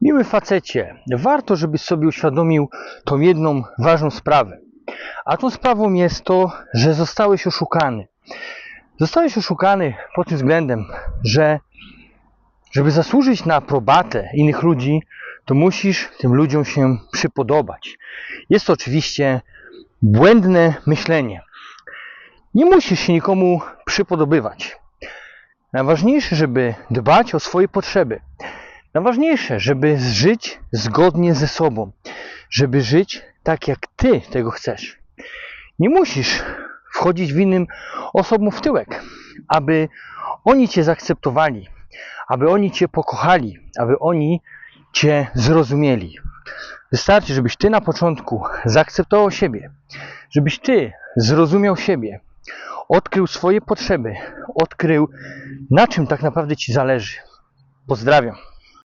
Miły facecie, warto, żebyś sobie uświadomił tą jedną ważną sprawę. A tą sprawą jest to, że zostałeś oszukany. Zostałeś oszukany pod tym względem, że żeby zasłużyć na aprobatę innych ludzi, to musisz tym ludziom się przypodobać. Jest to oczywiście błędne myślenie. Nie musisz się nikomu przypodobywać. Najważniejsze, żeby dbać o swoje potrzeby. Najważniejsze, żeby żyć zgodnie ze sobą, żeby żyć tak, jak ty tego chcesz. Nie musisz wchodzić w innym osobom w tyłek, aby oni cię zaakceptowali, aby oni cię pokochali, aby oni cię zrozumieli. Wystarczy, żebyś ty na początku zaakceptował siebie, żebyś ty zrozumiał siebie, odkrył swoje potrzeby, odkrył na czym tak naprawdę ci zależy. Pozdrawiam.